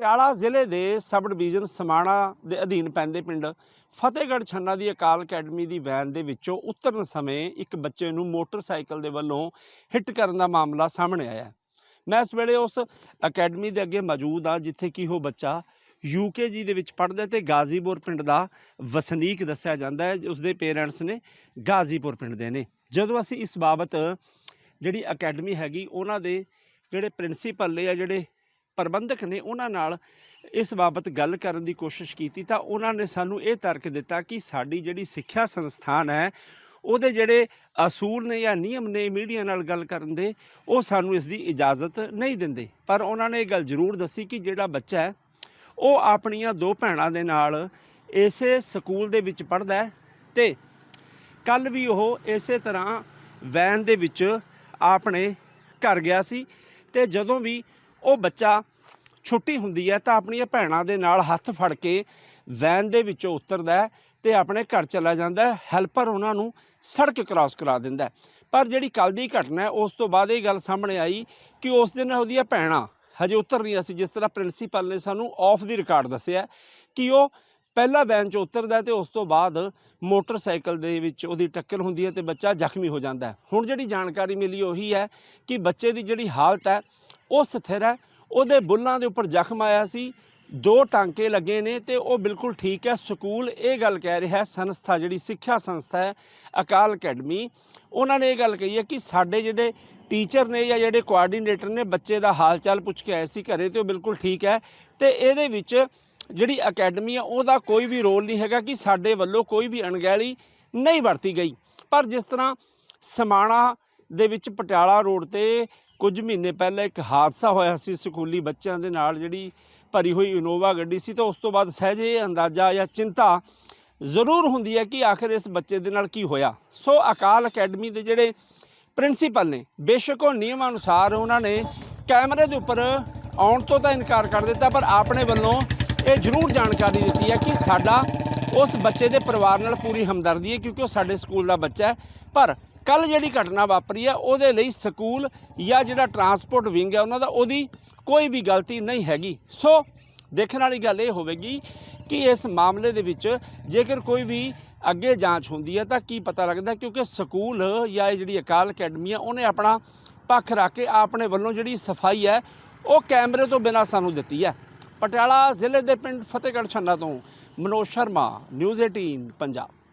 ਪਟਿਆਲਾ ਜ਼ਿਲ੍ਹੇ ਦੇ sub division Samana ਦੇ ਅਧੀਨ ਪੈਂਦੇ ਪਿੰਡ ਫਤਿਹਗੜ੍ਹ ਛੰਨਾ ਦੀ ਅਕਾਲ ਅਕੈਡਮੀ ਦੀ ਵੈਨ ਦੇ ਵਿੱਚੋਂ ਉਤਰਨ ਸਮੇਂ ਇੱਕ ਬੱਚੇ ਨੂੰ ਮੋਟਰਸਾਈਕਲ ਦੇ ਵੱਲੋਂ ਹਿੱਟ ਕਰਨ ਦਾ ਮਾਮਲਾ ਸਾਹਮਣੇ ਆਇਆ ਹੈ। ਮੈਂ ਇਸ ਵੇਲੇ ਉਸ ਅਕੈਡਮੀ ਦੇ ਅੱਗੇ ਮੌਜੂਦ ਹਾਂ, ਜਿੱਥੇ ਕਿ ਉਹ ਬੱਚਾ ਯੂਕੇਜੀ ਦੇ ਵਿੱਚ ਪੜ੍ਹਦਾ ਹੈ ਤੇ ਗਾਜ਼ੀਪੁਰ ਪਿੰਡ ਦਾ ਵਸਨੀਕ ਦੱਸਿਆ ਜਾਂਦਾ ਹੈ ਉਸਦੇ ਪੇਰੈਂਟਸ ਨੇ ਗਾਜ਼ੀਪੁਰ ਪਿੰਡ ਦੇ ਨੇ ਜਦੋਂ ਅਸੀਂ ਇਸ ਬਾਬਤ ਜਿਹੜੀ ਅਕੈਡਮੀ ਹੈਗੀ, ਉਹਨਾਂ ਦੇ ਜਿਹੜੇ ਪ੍ਰਿੰਸੀਪਲ ਨੇ ਜਾਂ ਜਿਹੜੇ ਪ੍ਰਬੰਧਕ ਨੇ ਉਹਨਾਂ ਨਾਲ ਇਸ ਬਾਬਤ ਗੱਲ ਕਰਨ ਦੀ ਕੋਸ਼ਿਸ਼ ਕੀਤੀ ਤਾਂ ਉਹਨਾਂ ਨੇ ਸਾਨੂੰ ਇਹ ਤਰਕ ਦਿੱਤਾ ਕਿ ਸਾਡੀ ਜਿਹੜੀ ਸਿੱਖਿਆ ਸੰਸਥਾਨ ਹੈ, ਉਹਦੇ ਜਿਹੜੇ ਅਸੂਲ ਨੇ ਜਾਂ ਨਿਯਮ ਨੇ ਮੀਡੀਆ ਨਾਲ ਗੱਲ ਕਰਨ ਦੇ, ਉਹ ਸਾਨੂੰ ਇਸ ਦੀ ਇਜਾਜ਼ਤ ਨਹੀਂ ਦਿੰਦੇ। ਪਰ ਉਹਨਾਂ ਨੇ ਇਹ ਗੱਲ ਜ਼ਰੂਰ ਦੱਸੀ ਕਿ ਜਿਹੜਾ ਬੱਚਾ ਹੈ, ਉਹ ਆਪਣੀਆਂ ਦੋ ਭੈਣਾਂ ਦੇ ਨਾਲ ਇਸੇ ਸਕੂਲ ਦੇ ਵਿੱਚ ਪੜ੍ਹਦਾ ਹੈ ਤੇ ਕੱਲ ਵੀ ਉਹ ਇਸੇ ਤਰ੍ਹਾਂ ਵੈਨ ਦੇ ਵਿੱਚ ਆਪਣੇ ਘਰ ਗਿਆ ਸੀ ਤੇ ਜਦੋਂ ਵੀ ਉਹ ਬੱਚਾ ਛੁੱਟੀ ਹੁੰਦੀ ਹੈ ਤਾਂ ਆਪਣੀਆਂ ਭੈਣਾਂ ਦੇ ਨਾਲ ਹੱਥ ਫੜ ਕੇ ਵੈਨ ਦੇ ਵਿੱਚੋਂ ਉਤਰਦਾ ਹੈ ਤੇ ਆਪਣੇ ਘਰ ਚਲਾ ਜਾਂਦਾ ਹੈਲਪਰ ਉਹਨਾਂ ਨੂੰ ਸੜਕ ਕ੍ਰਾਸ ਕਰਾ ਦਿੰਦਾ ਪਰ ਜਿਹੜੀ ਕੱਲ ਦੀ ਘਟਨਾ ਹੈ, ਉਸ ਤੋਂ ਬਾਅਦ ਇਹ ਗੱਲ ਸਾਹਮਣੇ ਆਈ ਕਿ ਉਸ ਦਿਨ ਉਹਦੀਆਂ ਭੈਣਾਂ ਹਜੇ ਉਤਰ ਰਹੀਆਂ ਸੀ, ਜਿਸ ਤਰ੍ਹਾਂ ਪ੍ਰਿੰਸੀਪਲ ਨੇ ਸਾਨੂੰ ਆਫ ਦੀ ਰਿਕਾਰਡ ਦੱਸਿਆ ਕਿ ਉਹ ਪਹਿਲਾ ਵੈਨ 'ਚ ਉਤਰਦਾ ਹੈ ਤੇ ਉਸ ਤੋਂ ਬਾਅਦ ਮੋਟਰਸਾਈਕਲ ਦੇ ਵਿੱਚ ਉਹਦੀ ਟੱਕਰ ਹੁੰਦੀ ਹੈ ਤੇ ਬੱਚਾ ਜ਼ਖਮੀ ਹੋ ਜਾਂਦਾ ਹੁਣ ਜਿਹੜੀ ਜਾਣਕਾਰੀ ਮਿਲੀ ਉਹੀ ਹੈ ਕਿ ਬੱਚੇ ਦੀ ਜਿਹੜੀ ਹਾਲਤ ਹੈ ਉਹ ਸਥਿਰ ਹੈ, ਉਹਦੇ ਬੁੱਲਾਂ ਦੇ ਉੱਪਰ ਜ਼ਖਮ ਆਇਆ ਸੀ, ਦੋ ਟਾਂਕੇ ਲੱਗੇ ਨੇ ਤੇ ਉਹ ਬਿਲਕੁਲ ਠੀਕ ਹੈ, ਸਕੂਲ ਇਹ ਗੱਲ ਕਹਿ ਰਿਹਾ ਸੰਸਥਾ ਜਿਹੜੀ ਸਿੱਖਿਆ ਸੰਸਥਾ ਹੈ, ਅਕਾਲ ਅਕੈਡਮੀ, ਉਹਨਾਂ ਨੇ ਇਹ ਗੱਲ ਕਹੀ ਹੈ ਕਿ ਸਾਡੇ ਜਿਹੜੇ ਟੀਚਰ ਨੇ ਜਾਂ ਜਿਹੜੇ ਕੋਆਰਡੀਨੇਟਰ ਨੇ, ਬੱਚੇ ਦਾ ਹਾਲ ਚਾਲ ਪੁੱਛ ਕੇ ਆਏ ਸੀ ਘਰੇ ਤੇ ਉਹ ਬਿਲਕੁਲ ਠੀਕ ਹੈ, ਤੇ ਇਹਦੇ ਵਿੱਚ ਜਿਹੜੀ ਅਕੈਡਮੀ ਆ, ਉਹਦਾ ਕੋਈ ਵੀ ਰੋਲ ਨਹੀਂ ਹੈਗਾ ਕਿ ਸਾਡੇ ਵੱਲੋਂ ਕੋਈ ਵੀ ਅਣਗਹਿਲੀ ਨਹੀਂ ਵਰਤੀ ਗਈ। ਪਰ ਜਿਸ ਤਰ੍ਹਾਂ ਸਮਾਣਾ ਦੇ ਵਿੱਚ ਪਟਿਆਲਾ ਰੋਡ ਤੇ ਕੁਝ ਮਹੀਨੇ ਪਹਿਲਾਂ ਇੱਕ ਹਾਦਸਾ ਹੋਇਆ ਸੀ ਸਕੂਲੀ ਬੱਚਿਆਂ ਦੇ ਨਾਲ, ਜਿਹੜੀ ਭਰੀ ਹੋਈ ਇਨੋਵਾ ਗੱਡੀ ਸੀ ਤਾਂ ਉਸ ਤੋਂ ਬਾਅਦ ਸਹਿਜੇ ਅੰਦਾਜ਼ਾ ਜਾਂ ਚਿੰਤਾ ਜ਼ਰੂਰ ਹੁੰਦੀ ਹੈ ਕਿ ਆਖਿਰ ਇਸ ਬੱਚੇ ਦੇ ਨਾਲ ਕੀ ਹੋਇਆ। ਸੋ ਅਕਾਲ ਅਕੈਡਮੀ ਦੇ ਜਿਹੜੇ ਪ੍ਰਿੰਸੀਪਲ ਨੇ, ਬੇਸ਼ੱਕ ਉਹ ਨਿਯਮ ਅਨੁਸਾਰ ਉਹਨਾਂ ਨੇ ਕੈਮਰੇ ਦੇ ਉੱਪਰ ਆਉਣ ਤੋਂ ਤਾਂ ਇਨਕਾਰ ਕਰ ਦਿੱਤਾ, ਪਰ ਆਪਣੇ ਵੱਲੋਂ ਇਹ ਜ਼ਰੂਰ ਜਾਣਕਾਰੀ ਦਿੱਤੀ ਹੈ ਕਿ ਸਾਡਾ ਉਸ ਬੱਚੇ ਦੇ ਪਰਿਵਾਰ ਨਾਲ ਪੂਰੀ ਹਮਦਰਦੀ ਹੈ ਕਿਉਂਕਿ ਉਹ ਸਾਡੇ ਸਕੂਲ ਦਾ ਬੱਚਾ ਹੈ। ਪਰ ਕੱਲ ਜਿਹੜੀ ਘਟਨਾ ਵਾਪਰੀ ਹੈ ਉਹਦੇ ਲਈ ਸਕੂਲ ਜਾਂ ਜਿਹੜਾ ਟਰਾਂਸਪੋਰਟ ਵਿੰਗ ਹੈ ਉਹਨਾਂ ਦਾ ਉਹਦੀ ਕੋਈ ਵੀ ਗਲਤੀ ਨਹੀਂ ਹੈਗੀ। ਸੋ ਦੇਖਣ ਵਾਲੀ ਗੱਲ ਇਹ ਹੋਵੇਗੀ ਕਿ ਇਸ ਮਾਮਲੇ ਦੇ ਵਿੱਚ ਜੇਕਰ ਕੋਈ ਵੀ ਅੱਗੇ ਜਾਂਚ ਹੁੰਦੀ ਹੈ ਤਾਂ ਕੀ ਪਤਾ ਲੱਗਦਾ, ਕਿਉਂਕਿ ਸਕੂਲ ਜਾਂ ਇਹ ਜਿਹੜੀ ਅਕਾਲ ਅਕੈਡਮੀ ਹੈ ਉਹਨੇ ਆਪਣਾ ਪੱਖ ਰੱਖ ਕੇ ਆਪਣੇ ਵੱਲੋਂ ਜਿਹੜੀ ਸਫ਼ਾਈ ਹੈ ਉਹ ਕੈਮਰੇ ਤੋਂ ਬਿਨਾਂ ਸਾਨੂੰ ਦਿੱਤੀ ਹੈ ਪਟਿਆਲਾ ਜ਼ਿਲ੍ਹੇ ਦੇ ਪਿੰਡ ਫਤਿਹਗੜ੍ਹ ਛੰਨਾ ਤੋਂ ਮਨੋਜ ਸ਼ਰਮਾ, ਨਿਊਜ਼ 18 ਪੰਜਾਬ।